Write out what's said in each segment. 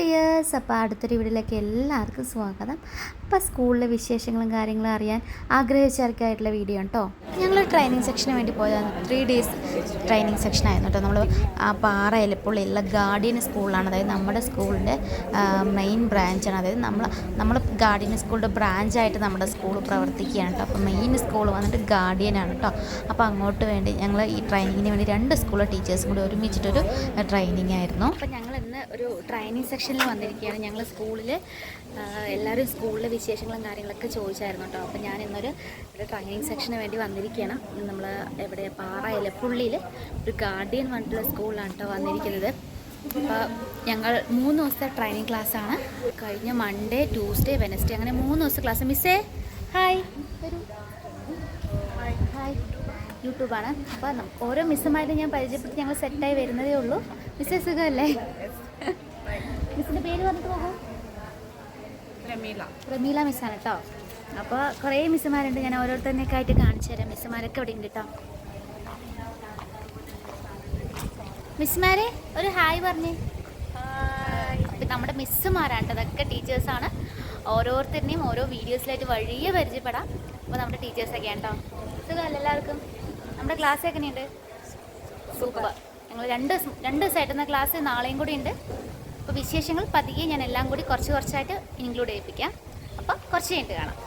Dears അപ്പോൾ അടുത്തൊരു വീഡിയോയിലേക്ക് എല്ലാവർക്കും സ്വാഗതം. അപ്പോൾ സ്കൂളിലെ വിശേഷങ്ങളും കാര്യങ്ങളും അറിയാൻ ആഗ്രഹിച്ചവർക്കായിട്ടുള്ള വീഡിയോ കേട്ടോ ഞങ്ങൾ ട്രെയിനിങ് സെക്ഷന് വേണ്ടി പോയതാണ്. ത്രീ ഡേയ്സ് ട്രെയിനിങ് സെക്ഷൻ ആയിരുന്നു കേട്ടോ. നമ്മൾ ആ പാറ എലപ്പുള്ളിയുള്ള ഗാർഡിയൻ സ്കൂളിലാണ് അതായത് നമ്മുടെ സ്കൂളിന്റെ മെയിൻ ബ്രാഞ്ചാണ് അതായത് നമ്മൾ നമ്മൾ ഗാർഡിയൻ സ്കൂളിന്റെ ബ്രാഞ്ചായിട്ട് നമ്മുടെ സ്കൂൾ പ്രവർത്തിക്കുകയാണ് കേട്ടോ. അപ്പോൾ മെയിൻ സ്കൂൾ വന്നിട്ട് ഗാർഡിയൻ ആണ് കേട്ടോ. അപ്പോൾ അങ്ങോട്ട് വേണ്ടി ഞങ്ങൾ ഈ ട്രെയിനിങ്ങിന് വേണ്ടി രണ്ട് സ്കൂളിലെ ടീച്ചേഴ്സും കൂടി ഒരുമിച്ചിട്ടൊരു ട്രെയിനിങ് ആയിരുന്നു. അപ്പോൾ ഞങ്ങൾ ഒരു ട്രെയിനിങ് സെക്ഷനിൽ വന്നിരിക്കുകയാണ്. ഞങ്ങൾ സ്കൂളിൽ എല്ലാവരും സ്കൂളിലെ വിശേഷങ്ങളും കാര്യങ്ങളൊക്കെ ചോദിച്ചായിരുന്നു കേട്ടോ. അപ്പോൾ ഞാൻ ഇന്നൊരു ഒരു ട്രെയിനിങ് സെക്ഷന് വേണ്ടി വന്നിരിക്കുകയാണ്. നമ്മൾ എവിടെ? പാറ പുള്ളിയിൽ ഒരു ഗാർഡിയൻ പറഞ്ഞിട്ടുള്ള സ്കൂളിലാണ് കേട്ടോ വന്നിരിക്കുന്നത്. അപ്പോൾ ഞങ്ങൾ മൂന്ന് ദിവസത്തെ ട്രെയിനിങ് ക്ലാസ്സാണ് കഴിഞ്ഞ മൺഡേ ട്യൂസ്ഡേ വെനസ്ഡേ അങ്ങനെ മൂന്ന് ദിവസത്തെ ക്ലാസ് മിസ്സേ ഹായ് വരൂ ഹായ് യൂട്യൂബാണ് അപ്പോൾ ഓരോ മിസ്സുമായിട്ട് ഞാൻ പരിചയപ്പെട്ട് ഞങ്ങൾ സെറ്റായി വരുന്നതേ ഉള്ളൂ. മിസ്സേ സുഖമല്ലേ? പേര് പറഞ്ഞിട്ട് പോകും. പ്രമീല പ്രമീല മിസ്സാണ് കേട്ടോ അപ്പോൾ കുറേ മിസ്സുമാരുണ്ട്. ഞാൻ ഓരോരുത്തരുടെയൊക്കെ ആയിട്ട് കാണിച്ചു തരാം. മിസ്സുമാരൊക്കെ ഇവിടെ ഉണ്ട് കേട്ടോ മിസ്സുമാരെ ഒരു ഹായ് പറഞ്ഞേ. നമ്മുടെ മിസ്സുമാരാണ് അതൊക്കെ ടീച്ചേഴ്സാണ് ഓരോരുത്തരുടെയും ഓരോ വീഡിയോസിലായിട്ട് വഴിയെ പരിചയപ്പെടാം. അപ്പോൾ നമ്മുടെ ടീച്ചേഴ്സൊക്കെയാണ് കേട്ടോ സുഖമല്ല എല്ലാവർക്കും? നമ്മുടെ ക്ലാസ് എങ്ങനെയുണ്ട്? സൂപ്പർ. ഞങ്ങൾ രണ്ട് ദിവസം രണ്ട് ദിവസമായിട്ടുന്ന ക്ലാസ് നാളെയും കൂടി ഉണ്ട്. അപ്പോൾ വിശേഷങ്ങൾ പതിയെ ഞാൻ എല്ലാം കൂടി കുറച്ച് കുറച്ചായിട്ട് ഇൻക്ലൂഡ് ചെയ്യിപ്പിക്കാം. അപ്പോൾ കുറച്ച് കഴിഞ്ഞിട്ട് കാണാം.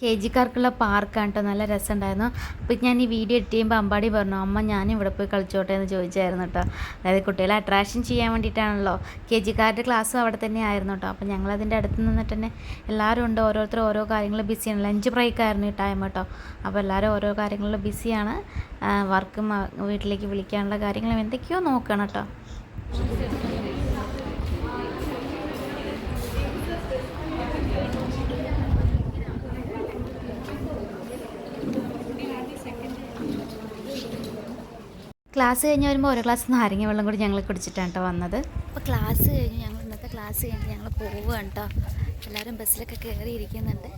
കെ ജിക്കാർക്കുള്ള പാർക്കാണ് കേട്ടോ നല്ല രസമുണ്ടായിരുന്നു. അപ്പോൾ ഞാൻ ഈ വീഡിയോ എഡിറ്റ് ചെയ്യുമ്പോൾ അമ്പാടി പറഞ്ഞു അമ്മ ഞാൻ ഇവിടെ പോയി കളിച്ചോട്ടെ എന്ന് ചോദിച്ചായിരുന്നു കേട്ടോ അതായത് കുട്ടികളെ അട്രാക്ഷൻ ചെയ്യാൻ വേണ്ടിയിട്ടാണല്ലോ. കെ ജിക്കാരുടെ ക്ലാസ്സും അവിടെ തന്നെ ആയിരുന്നു കേട്ടോ അപ്പോൾ ഞങ്ങളതിന്റെ അടുത്ത് നിന്നിട്ട് തന്നെ എല്ലാവരും ഉണ്ട്. ഓരോരുത്തർ ഓരോ കാര്യങ്ങൾ ബിസിയാണ് ലഞ്ച് ബ്രേക്ക് ആയിരുന്നു ഈ ടൈം കേട്ടോ അപ്പോൾ എല്ലാവരും ഓരോ കാര്യങ്ങളിൽ ബിസിയാണ് വർക്കും വീട്ടിലേക്ക് വിളിക്കാനുള്ള കാര്യങ്ങളും എന്തൊക്കെയോ നോക്കണം കേട്ടോ ക്ലാസ് കഴിഞ്ഞ് വരുമ്പോൾ ഓരോ ക്ലാസ് നാരങ്ങ വെള്ളം കൂടി ഞങ്ങൾ കുടിച്ചിട്ടാണ് കേട്ടോ വന്നത്. അപ്പോൾ ക്ലാസ് കഴിഞ്ഞ് ഞങ്ങൾ ഇന്നത്തെ ക്ലാസ് കഴിഞ്ഞ് ഞങ്ങൾ പോവുകയാണ് കേട്ടോ എല്ലാവരും ബസ്സിലൊക്കെ കയറി ഇരിക്കുന്നുണ്ട്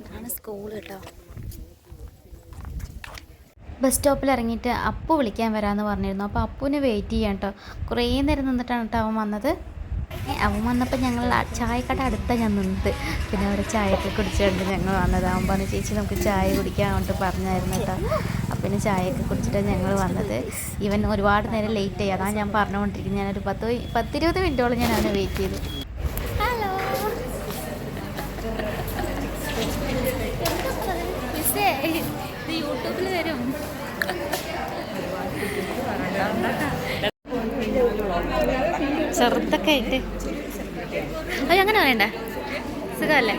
ഇതാണ് സ്കൂൾ കേട്ടോ ബസ് സ്റ്റോപ്പിൽ ഇറങ്ങിയിട്ട് അപ്പു വിളിക്കാൻ വരാമെന്ന് പറഞ്ഞിരുന്നു. അപ്പോൾ അപ്പുവിന് വെയിറ്റ് ചെയ്യാം കേട്ടോ കുറേ നേരം നിന്നിട്ടാണ് കേട്ടോ അവൻ വന്നത്. അവൻ വന്നപ്പോൾ ഞങ്ങൾ ചായക്കട അടുത്ത ഞാൻ നിന്നത്. പിന്നെ അവിടെ ചായയൊക്കെ കുടിച്ചുകൊണ്ട് ഞങ്ങൾ വന്നത്. അവൻ പറഞ്ഞു ചേച്ചി നമുക്ക് ചായ കുടിക്കാൻ വേണ്ടി പറഞ്ഞായിരുന്നു കേട്ടോ പിന്നെ ചായയൊക്കെ കുടിച്ചിട്ടാണ് ഞങ്ങൾ വന്നത്. ഇവൻ ഒരുപാട് നേരം ലേറ്റ് ആയി. അതാണ് ഞാൻ പറഞ്ഞുകൊണ്ടിരിക്കുന്നത്. ഞാനൊരു പത്ത് പത്തിരുപത് മിനിറ്റോളം ഞാൻ അവനെ വെയിറ്റ് ചെയ്തു. ഹലോ യൂട്യൂബിൽ വരും. ചെറുതൊക്കെ ആയിട്ട്. അയ്യോ അങ്ങനെ പറയണ്ട. സുഖമല്ലേ?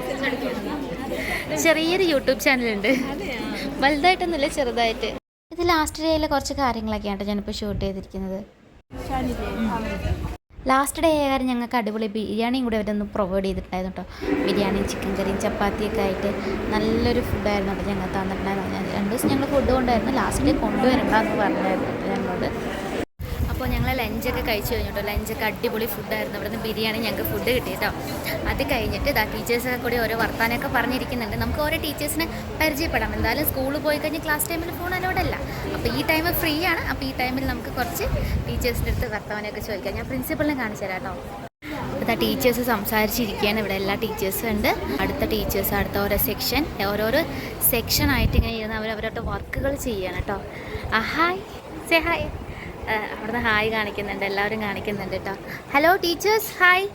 ചെറിയൊരു യൂട്യൂബ് ചാനലുണ്ട് വലുതായിട്ടൊന്നുമില്ല ചെറുതായിട്ട്. ഇത് ലാസ്റ്റ് ഡേയിലെ കുറച്ച് കാര്യങ്ങളൊക്കെയാണ് ഞാനിപ്പോൾ ഷൂട്ട് ചെയ്തിരിക്കുന്നത്. ലാസ്റ്റ് ഡേ ആയാലും ഞങ്ങൾക്ക് അടിപൊളി ബിരിയാണിയും കൂടെ അവരൊന്ന് പ്രൊവൈഡ് ചെയ്തിട്ടുണ്ടായിരുന്നു കേട്ടോ ബിരിയാണിയും ചിക്കൻ കറിയും ചപ്പാത്തിയൊക്കെ ആയിട്ട് നല്ലൊരു ഫുഡായിരുന്നു കേട്ടോ ഞങ്ങൾ തന്നിട്ടുണ്ടായിരുന്നു രണ്ട് ദിവസം ഞങ്ങൾ ഫുഡ് കൊണ്ടായിരുന്നു ലാസ്റ്റ് ഡേ കൊണ്ടുവരണ്ടെന്ന് പറഞ്ഞായിരുന്നു കേട്ടോ ഞങ്ങളോട്. അപ്പോൾ ഞങ്ങൾ ലഞ്ചൊക്കെ കഴിച്ചു കഴിഞ്ഞിട്ടോ ലഞ്ചൊക്കെ അടിപൊളി ഫുഡായിരുന്നു അവിടെ നിന്ന് ബിരിയാണി ഞങ്ങൾക്ക് ഫുഡ് കിട്ടി കേട്ടോ അത് കഴിഞ്ഞിട്ട് ഇതാ ടീച്ചേഴ്സൊക്കെ കൂടി ഓരോ വർത്താനമൊക്കെ പറഞ്ഞിരിക്കുന്നുണ്ട്. നമുക്ക് ഓരോ ടീച്ചേഴ്സിനെ പരിചയപ്പെടാം. എന്തായാലും സ്കൂളിൽ പോയി കഴിഞ്ഞ് ക്ലാസ് ടൈമിൽ ഫോൺ അലോഡല്ല അപ്പോൾ ഈ ടൈം ഫ്രീ ആണ്. അപ്പോൾ ഈ ടൈമിൽ നമുക്ക് കുറച്ച് ടീച്ചേഴ്സിന്റെ അടുത്ത് വർത്തമാനമൊക്കെ ചോദിക്കാം. ഞാൻ പ്രിൻസിപ്പളിനെ കാണിച്ചു തരാം കേട്ടോ. ടീച്ചേഴ്സ് സംസാരിച്ചിരിക്കുകയാണ്. ഇവിടെ എല്ലാ ടീച്ചേഴ്സും ഉണ്ട്. അടുത്ത ടീച്ചേഴ്സ് അടുത്ത ഓരോ സെക്ഷൻ ഓരോരോ സെക്ഷനായിട്ട് ഇങ്ങനെ ഇരുന്ന് അവർ അവരുടെ വർക്കുകൾ ചെയ്യുകയാണ് കേട്ടോ. ഹായ് സേ ഹായ് അവിടുന്ന് ഹായ് കാണിക്കുന്നുണ്ട് എല്ലാവരും കാണിക്കുന്നുണ്ട് കേട്ടോ hello teachers hi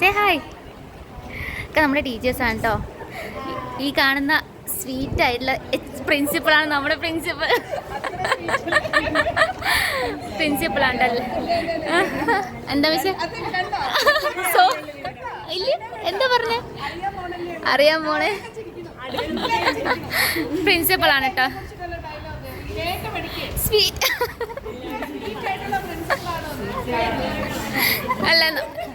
say hi ഒക്കെ നമ്മുടെ ടീച്ചേഴ്സാണ് കേട്ടോ ഈ കാണുന്ന സ്വീറ്റ് ആയിട്ടുള്ള പ്രിൻസിപ്പളാണ് നമ്മുടെ പ്രിൻസിപ്പൾ പ്രിൻസിപ്പളാണ്ടല്ലേ എന്താ മിസ് സോ ഇല്ല എന്താ പറഞ്ഞ? അറിയാൻ പോണേ. പ്രിൻസിപ്പളാണ് കേട്ടോ സ്വീറ്റ് അല്ല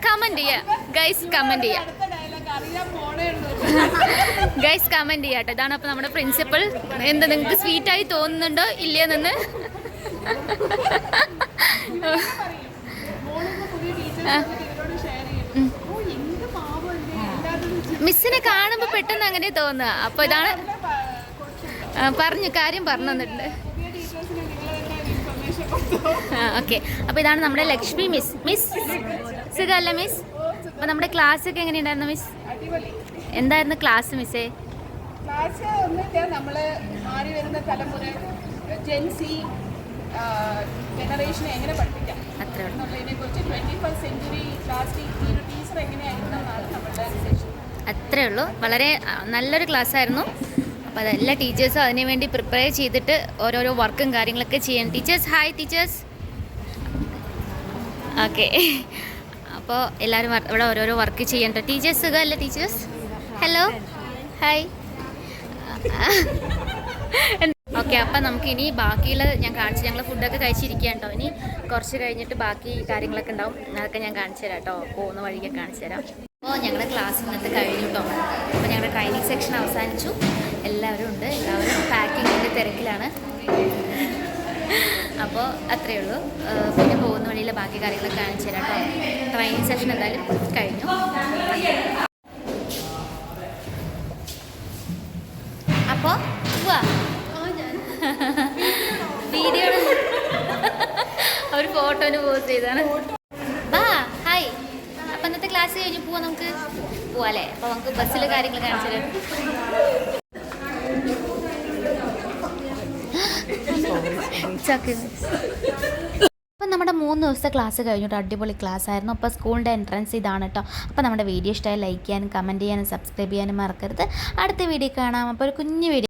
കമന്റ് ചെയ്യാ. ഗൈസ് കമന്റ് ചെയ്യാ. ഗൈസ് കമന്റ് ചെയ്യാട്ടോ ഇതാണ് അപ്പൊ നമ്മുടെ പ്രിൻസിപ്പൽ എന്താ നിങ്ങൾക്ക് സ്വീറ്റ് ആയി തോന്നുന്നുണ്ടോ? ഇല്ലയെന്ന് മിസ്സിനെ കാണുമ്പോ പെട്ടെന്ന് അങ്ങനെ തോന്നുക അപ്പൊ ഇതാണ് പറഞ്ഞു കാര്യം പറഞ്ഞു തന്നിട്ടുണ്ട്. ഓക്കെ അപ്പോൾ ഇതാണ് നമ്മുടെ ലക്ഷ്മി മിസ് മിസ്? സുഖമല്ല മിസ് അപ്പോൾ നമ്മുടെ ക്ലാസ് ഒക്കെ എങ്ങനെയുണ്ടായിരുന്നു മിസ് എന്തായിരുന്നു ക്ലാസ് മിസ്സേ ക്ലാസ് ഒന്നുമില്ല. നമ്മൾ മാറി വരുന്ന തലമുറ ജെൻസി ജനറേഷനെ എങ്ങനെ പഠിപ്പിക്കാം? എന്നുള്ളതിനെ കുറിച്ച് ട്വന്റി ഫസ്റ്റ് സെഞ്ചുറി ഒരു ടീച്ചർ എങ്ങനെയായിരുന്നു എന്നാണ് നമ്മളുടെ അത്രേ ഉള്ളൂ. വളരെ നല്ലൊരു ക്ലാസ് ആയിരുന്നു. അപ്പോൾ അതെല്ലാ ടീച്ചേഴ്സും അതിനു വേണ്ടി പ്രിപ്പയർ ചെയ്തിട്ട് ഓരോരോ വർക്കും കാര്യങ്ങളൊക്കെ ചെയ്യണം. ടീച്ചേഴ്സ് ഹായ് ടീച്ചേഴ്സ് ഓക്കെ അപ്പോൾ എല്ലാവരും ഇവിടെ ഓരോരോ വർക്ക് ചെയ്യണ്ട ടീച്ചേഴ്സ് സുഖമല്ലേ ടീച്ചേഴ്സ് ഹലോ ഹായ് ഓക്കെ അപ്പം നമുക്ക് ഇനി ബാക്കിയുള്ള ഞാൻ കാണിച്ചു ഞങ്ങൾ ഫുഡൊക്കെ കഴിച്ചിരിക്കുക കേട്ടോ ഇനി കുറച്ച് കഴിഞ്ഞിട്ട് ബാക്കി കാര്യങ്ങളൊക്കെ ഉണ്ടാവും. അതൊക്കെ ഞാൻ കാണിച്ചു തരാം കേട്ടോ പോകുന്ന വഴിയൊക്കെ കാണിച്ചു തരാം. അപ്പോൾ ഞങ്ങളുടെ ക്ലാസ് ഇന്നത്തെ കഴിഞ്ഞു കേട്ടോ അപ്പോൾ ഞങ്ങളുടെ ട്രെയിനിങ് സെക്ഷൻ അവസാനിച്ചു. എല്ലാവരും ഉണ്ട്. എല്ലാവരും പാക്കിങ്ങിന്റെ തിരക്കിലാണ്. അപ്പോൾ അത്രയേ ഉള്ളൂ. പിന്നെ പോകുന്ന വഴിയിലെ ബാക്കി കാര്യങ്ങളൊക്കെ കാണിച്ചു തരാം കേട്ടോ ട്രെയിനിങ് സെഷൻ എന്തായാലും കഴിഞ്ഞു. അപ്പോൾ വീഡിയോ അവർ ഫോട്ടോന് പോസ്റ്റ് ചെയ്താണ്. ബാ. ഇന്നത്തെ ക്ലാസ് കഴിഞ്ഞ് പോവാ നമുക്ക് പോവാല്ലേ അപ്പോൾ നമുക്ക് ബസ്സിലെ കാര്യങ്ങൾ കാണിച്ചു തരാം. അപ്പം നമ്മുടെ മൂന്ന് ദിവസത്തെ ക്ലാസ് കഴിഞ്ഞിട്ട് അടിപൊളി ക്ലാസ് ആയിരുന്നു. അപ്പോൾ സ്കൂളിന്റെ എൻട്രൻസ് ഇതാണ് കേട്ടോ അപ്പോൾ നമ്മുടെ വീഡിയോ ഇഷ്ടമായി ലൈക്ക് ചെയ്യാനും കമന്റ് ചെയ്യാനും സബ്സ്ക്രൈബ് ചെയ്യാനും മറക്കരുത്. അടുത്ത വീഡിയോ കാണാം. അപ്പോൾ ഒരു കുഞ്ഞു വീഡിയോ